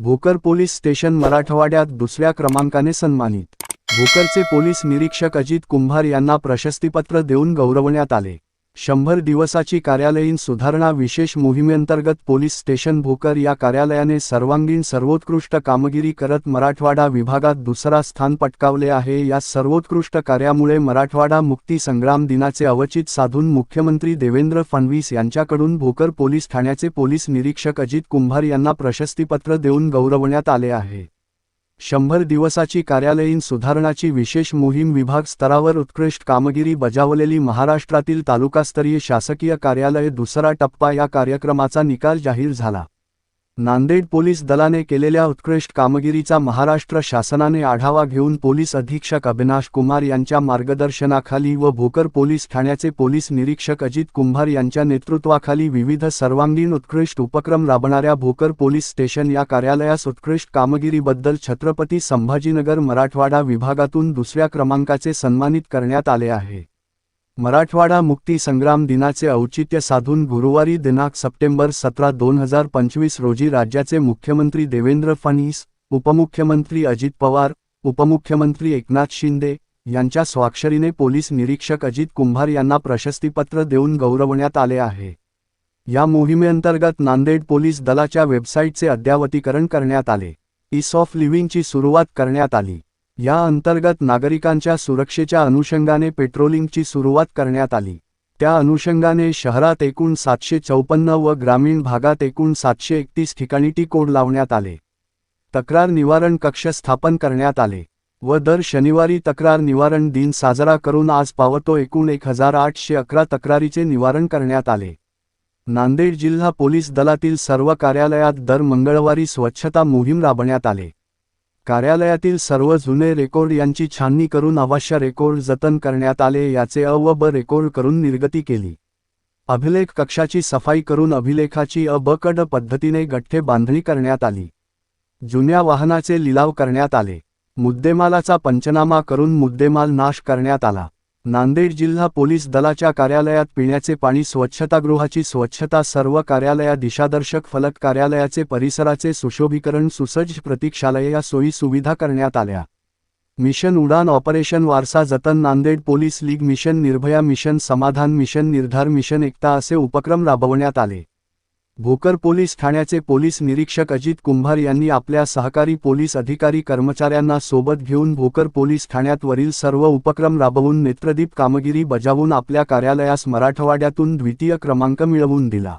Bhokar police station मराठवाड्यात दुसऱ्या क्रमांकाने सन्मानित. भोकरचे पोलीस निरीक्षक अजित कुंभार यांना प्रशस्तीपत्र देऊन गौरवण्यात आले. शंभर दिवसाची कार्यालयीन सुधारणा विशेष मोहिमेअंतर्गत पोलीस स्टेशन भोकर या कार्यालयाने सर्वांगीण सर्वोत्कृष्ट कामगिरी करत मराठवाडा विभागात दुसरा स्थान पटकावले आहे. या सर्वोत्कृष्ट कार्यामुळे मराठवाडा मुक्ती संग्राम दिनाचे अवचित साधून मुख्यमंत्री देवेंद्र फडणवीस यांच्याकडून भोकर पोलीस ठाण्याचे पोलीस निरीक्षक अजित कुंभार यांना प्रशस्तीपत्र देऊन गौरवण्यात आले आहे. शंभर दिवसाची कार्यालयीन सुधारणाची विशेष मोहीम विभाग स्तरावर उत्कृष्ट कामगिरी बजावलेली महाराष्ट्रातील तालुकास्तरीय शासकीय कार्यालय दुसरा टप्पा या कार्यक्रमाचा निकाल जाहीर झाला. नांदेड पोलीस दलाने केलेल्या उत्कृष्ट कामगिरीचा महाराष्ट्र शासनाने आढावा घेऊन पोलीस अधीक्षक अविनाश कुमार यांच्या मार्गदर्शनाखाली व भोकर पोलीस ठाण्याचे पोलीस निरीक्षक अजित कुंभार यांच्या नेतृत्वाखाली विविध सर्वांगीण उत्कृष्ट उपक्रम राबणाऱ्या भोकर पोलीस स्टेशन या कार्यालयास उत्कृष्ट कामगिरीबद्दल छत्रपती संभाजीनगर मराठवाडा विभागातून दुसऱ्या क्रमांकाचे सन्मानित करण्यात आले आहे. मराठवाडा मुक्ती संग्राम दिनाचे औचित्य साधून गुरुवारी दिनांक सप्टेंबर सतरा दोन हजार पंचवीस रोजी राज्याचे मुख्यमंत्री देवेंद्र फडणवीस उपमुख्यमंत्री अजित पवार उपमुख्यमंत्री एकनाथ शिंदे यांच्या स्वाक्षरीने पोलीस निरीक्षक अजित कुंभार यांना प्रशस्तीपत्र देऊन गौरवण्यात आले आहे. या मोहिमेअंतर्गत नांदेड पोलीस दलाच्या वेबसाईटचे अद्यावतीकरण करण्यात आले. ईस ऑफ लिव्हिंगची सुरुवात करण्यात आली. या अंतर्गत नागरिकांच्या सुरक्षेच्या अनुषंगाने पेट्रोलिंगची सुरुवात करण्यात आली. त्या अनुषंगाने शहरात एकूण सातशे चौपन्न व ग्रामीण भागात एकूण सातशे एकतीस ठिकाणी टी कोड लावण्यात आले. तक्रार निवारण कक्ष स्थापन करण्यात आले व दर शनिवारी तक्रार निवारण दिन साजरा करून आज पावतो एकूण एक हजार आठशे अकरा तक्रारीचे निवारण करण्यात आले. नांदेड जिल्हा पोलीस दलातील सर्व कार्यालयात दर मंगळवारी स्वच्छता मोहीम राबण्यात आले. कार्यालयातील सर्व जुने रेकॉर्ड यांची छाननी करून अवश्य रेकॉर्ड जतन करण्यात आले याचे अ व ब रेकॉर्ड करून निर्गती केली. अभिलेख कक्षाची सफाई करून अभिलेखाची अ ब कड पद्धतीने गठ्ठे बांधणी करण्यात आली. जुन्या वाहनाचे लिलाव करण्यात आले. मुद्देमालाचा पंचनामा करून मुद्देमाल नाश करण्यात आला. नांदेड जिल्हा पोलीस दलाच्या कार्यालयात पिण्याचे पाणी स्वच्छतागृहाची स्वच्छता सर्व कार्यालया दिशादर्शक फलक कार्यालयाचे परिसराचे सुशोभीकरण सुसज्ज प्रतीक्षालय या सोयी सुविधा करण्यात आल्या. मिशन उडान ऑपरेशन वारसा जतन Nanded police league mission Nirbhaya mission समाधान मिशन निर्धार मिशन एकता असे उपक्रम राबवण्यात आले. भोकर पोलीस ठाण्याचे पोलीस निरीक्षक अजित कुंभार यांनी आपल्या सहकारी पोलीस अधिकारी कर्मचाऱ्यांना सोबत घेऊन भोकर पोलीस ठाण्यात वरील सर्व उपक्रम राबवून नेत्रदीप कामगिरी बजावून आपल्या कार्यालयास मराठवाड्यातून द्वितीय क्रमांक मिळवून दिला.